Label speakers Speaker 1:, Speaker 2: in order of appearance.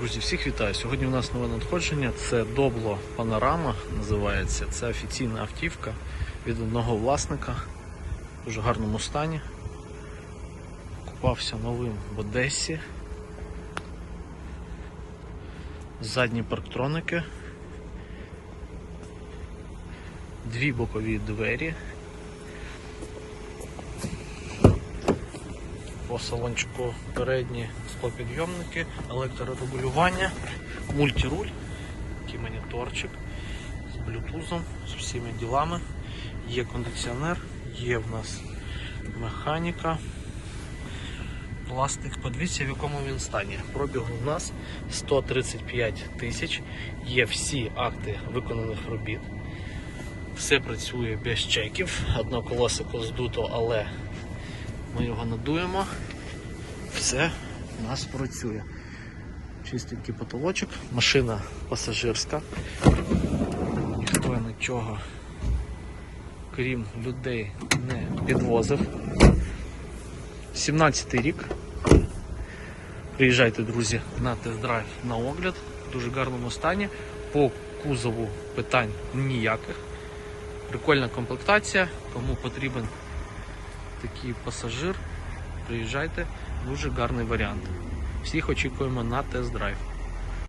Speaker 1: Друзі, всіх вітаю. Сьогодні у нас нове надходження. Це Добло Панорама називається. Це офіційна автівка від одного власника в дуже гарному стані. Купався новим в Одесі. Задні парктроники. Дві бокові двері. По салончику передні склопідйомники, електрорегулювання, мультируль, такий моніторчик з блютузом, з всіма ділами. Є кондиціонер, є в нас механіка. Пластик, подивіться, в якому він стані. Пробіг у нас 135 тисяч. Є всі акти виконаних робіт. Все працює без чеків. Одне колесико здуто, але ми його надуємо. Все у нас працює. Чистенький потолочок, машина пасажирська. Ніхто нічого, крім людей, не підвозив. 17 й рік. Приїжджайте, друзі, на тест-драйв на огляд. В дуже гарному стані. По кузову питань ніяких. Прикольна комплектація. Кому потрібен такий пасажир, приїжджайте, дуже гарний варіант. Всіх очікуємо на тест-драйв.